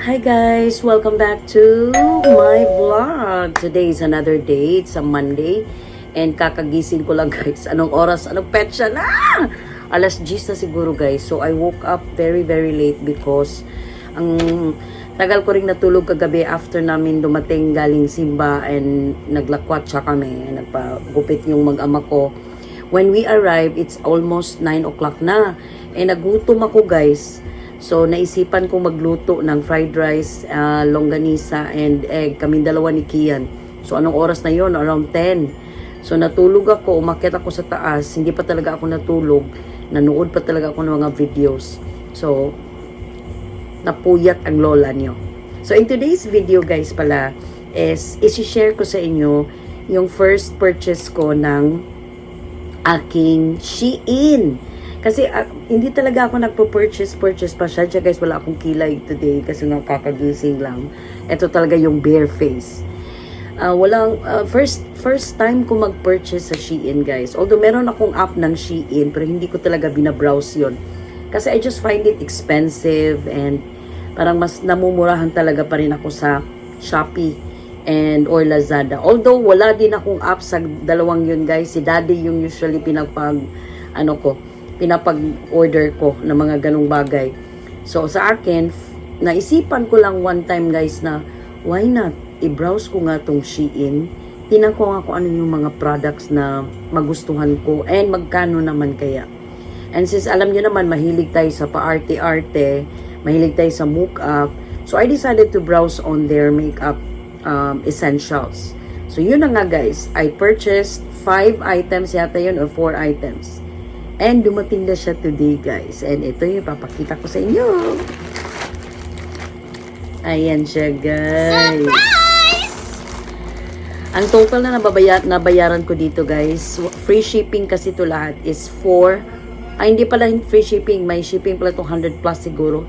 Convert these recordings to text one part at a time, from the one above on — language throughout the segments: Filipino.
Hi guys! Welcome back to my vlog. Today is another day. It's a Monday. And kakagising ko lang guys. Anong oras? Anong petsa na? Alas 10 na siguro guys. So I woke up very very late because ang tagal ko ring natulog kagabi after namin dumating galing Simba and naglakwat siya kami. Nagpagupit yung mag-ama ko. When we arrived, it's almost 9 o'clock na. Eh nagutom ako guys. So, naisipan ko magluto ng fried rice, ah, longganisa, and egg. Kaming dalawa ni Kian. So, anong oras na yon Around 10. So, natulog ako, umakyat ako sa taas. Hindi pa talaga ako natulog. Nanood pa talaga ako ng mga videos. So, napuyat ang lola nyo. So, in today's video, guys, pala, is isi-share ko sa inyo yung first purchase ko ng aking Shein. Kasi ah, hindi talaga ako nagpo-purchase, purchase pa siya. Diyan guys, wala akong kilay today kasi nakakagising lang. Ito talaga yung bare face. Ah, walang, ah, first, first time ko mag-purchase sa Shein guys. Although meron akong app ng Shein, pero hindi ko talaga binabrowse yon Kasi I just find it expensive and parang mas namumurahan talaga pa rin ako sa Shopee and or Lazada. Although wala din akong app sa dalawang yun guys. Si Daddy yung usually pinagpag ano ko, pinapag-order ko ng mga ganong bagay. So sa akin, naisipan ko lang one time guys na why not i-browse ko nga tong Shein. Tinan ko nga kung ano yung mga products na magustuhan ko and magkano naman kaya. And since alam nyo naman, mahilig tayo sa paarte-arte, mahilig tayo sa makeup, so I decided to browse on their makeup um, essentials. So yun na nga guys, I purchased 5 items yata yun or 4 items. And dumating na siya today guys. And ito yung papakita ko sa inyo. Ayan siya guys. Ang total na nababaya, nabayaran ko dito guys, free shipping kasi to lahat is 4, ay hindi pala free shipping, may shipping pala itong 100 plus siguro.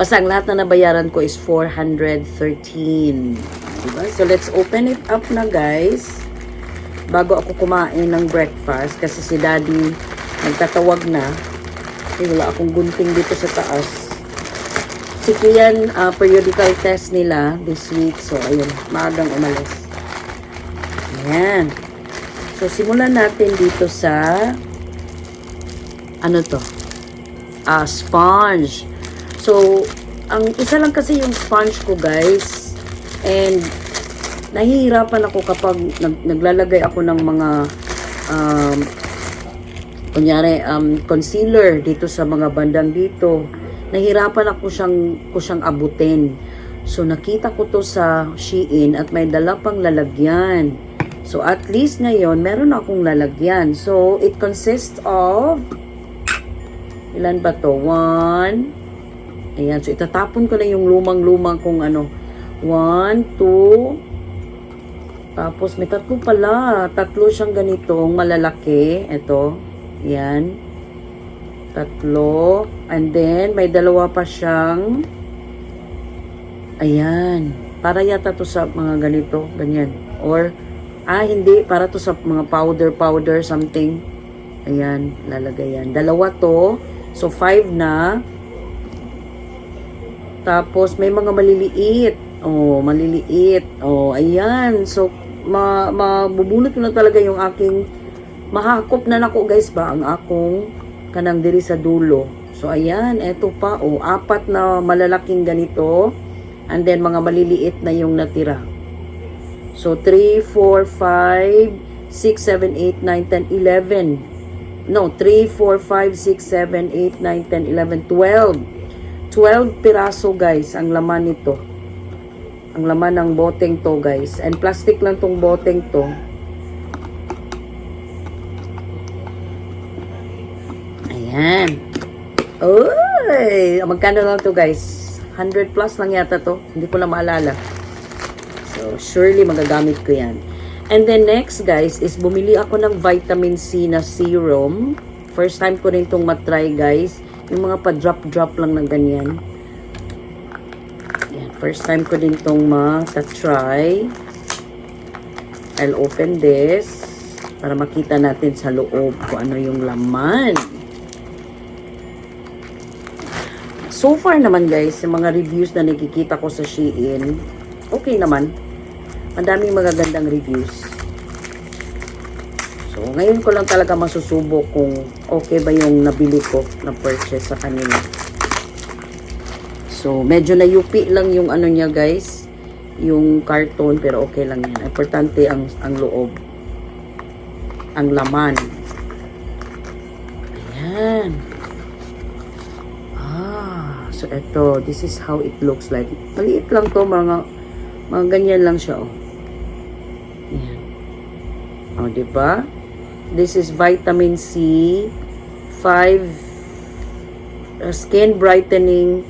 Basta ang lahat na nabayaran ko is 413. Diba? So let's open it up na guys. Bago ako kumain ng breakfast kasi si daddy nagtatawag na. Kasi wala akong gunting dito sa taas. Si Kian, ah, periodical test nila this week. So, ayun, maagang umalis. Ayan. So, simulan natin dito sa ano to? Ah, sponge. So, ang isa lang kasi yung sponge ko, guys. And, nahihirapan ako kapag nag, naglalagay ako ng mga um, kunyari, um, concealer dito sa mga bandang dito. Nahirapan ako siyang, ko siyang abutin. So, nakita ko to sa Shein at may dala pang lalagyan. So, at least ngayon, meron akong lalagyan. So, it consists of ilan ba to? One. Ayan. So, itatapon ko na yung lumang-lumang kung ano. One, two. Tapos, may tatlo pala. Tatlo siyang ganitong malalaki. Ito. Yan. Tatlo. And then, may dalawa pa siyang Ayan. Para yata to sa mga ganito. Ganyan. Or, ah, hindi. Para to sa mga powder, powder, something. Ayan. Lalagay yan. Dalawa to. So, five na. Tapos, may mga maliliit. Oh, maliliit. Oh, ayan. So, ma mabubunot na talaga yung aking mahakop na nako guys ba ang akong kanang diri sa dulo. So, ayan. Eto pa. Oh, apat na malalaking ganito. And then, mga maliliit na yung natira. So, 3, 4, 5, 6, 7, 8, 9, 10, 11. No, 3, 4, 5, 6, 7, 8, 9, 10, 11, 12. 12 piraso, guys, ang laman nito. Ang laman ng boteng to, guys. And plastic lang tong boteng to. Ayan. Uy! Magkano lang to, guys? 100 plus lang yata to. Hindi ko na maalala. So, surely magagamit ko yan. And then next, guys, is bumili ako ng vitamin C na serum. First time ko rin itong matry, guys. Yung mga pa-drop-drop lang ng ganyan. Yan. First time ko din itong ma-try. I'll open this para makita natin sa loob kung ano yung laman. So far naman guys, yung mga reviews na nakikita ko sa Shein, okay naman. Madaming magagandang reviews. So, ngayon ko lang talaga masusubok kung okay ba yung nabili ko na purchase sa kanila. So, medyo na yupi lang yung ano niya guys, yung carton, pero okay lang yan. Importante ang, ang loob. Ang laman. Ayan. So eto, this is how it looks like. Maliit lang to, mga, mga ganyan lang siya, oh. Ayan. Oh, di ba? This is vitamin C, 5 uh, skin brightening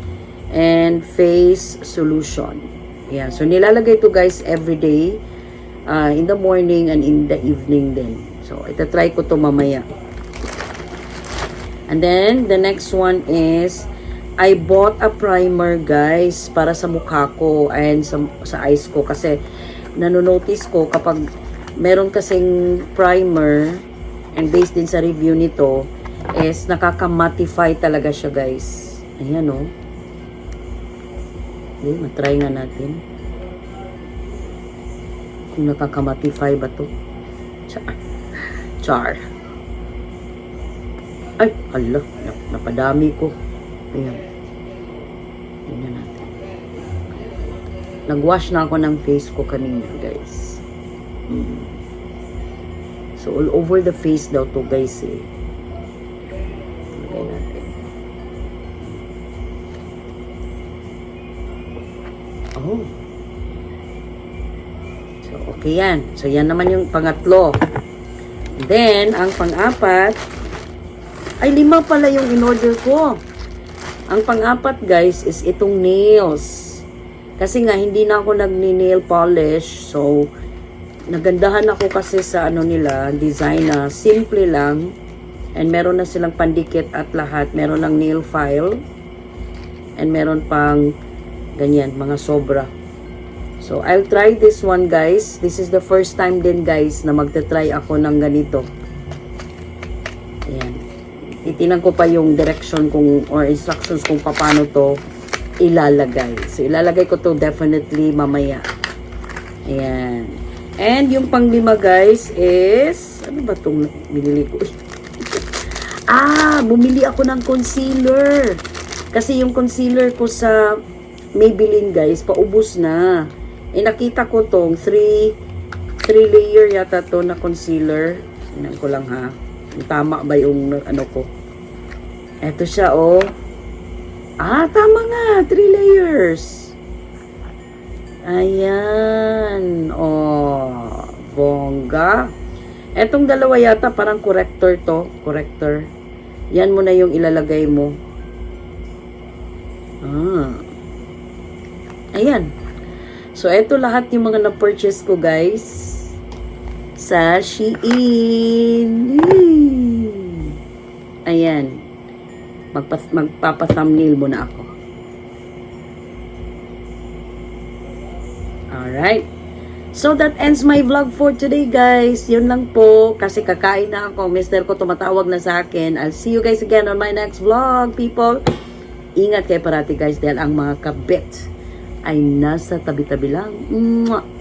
and face solution. Ayan. So, nilalagay to guys every day. uh, in the morning and in the evening din. So, itatry ko to mamaya. And then, the next one is, I bought a primer, guys, para sa mukha ko and sa, sa eyes ko. Kasi, nanonotice ko kapag meron kasing primer, and based din sa review nito, is nakaka-mattify talaga siya, guys. Ayan, oh. Okay, matry nga natin. Kung nakaka-mattify ba to? Char. Char. Ay, ala, nap- napadami ko. Ayan. Tingnan natin. Nag-wash na ako ng face ko kanina, guys. Mm. So, all over the face daw to, guys, eh. Lagay natin. Oh. So, okay yan. So, yan naman yung pangatlo. Then, ang pang-apat, ay lima pala yung in-order ko. Ang pang-apat, guys, is itong nails. Kasi nga, hindi na ako nagni-nail polish. So, nagandahan ako kasi sa ano nila, design na simple lang. And meron na silang pandikit at lahat. Meron ng nail file. And meron pang ganyan, mga sobra. So, I'll try this one, guys. This is the first time din, guys, na magta-try ako ng ganito. Ayan. Itinan ko pa yung direction kung, or instructions kung paano to ilalagay. So, ilalagay ko to definitely mamaya. Ayan. And yung panglima, guys, is, ano ba itong binili ko? ah, bumili ako ng concealer. Kasi yung concealer ko sa Maybelline, guys, paubos na. Eh, nakita ko tong 3 3 layer yata to na concealer. Tingnan ko lang ha. Tama ba yung ano ko? Eto siya, oh. Ah, tama nga. 3 layers. Ayan. Oh, bongga. Etong dalawa yata parang corrector to. Corrector. Yan mo na yung ilalagay mo. Ah. Ayan. So, eto lahat yung mga na-purchase ko, guys. Sa Shein. Ayan. Magpas magpapa-thumbnail muna ako. Alright. So, that ends my vlog for today, guys. Yun lang po. Kasi kakain na ako. Mister ko tumatawag na sa akin. I'll see you guys again on my next vlog, people. Ingat kayo parati, guys. Dahil ang mga kabit ay nasa tabi-tabi lang. Mwah!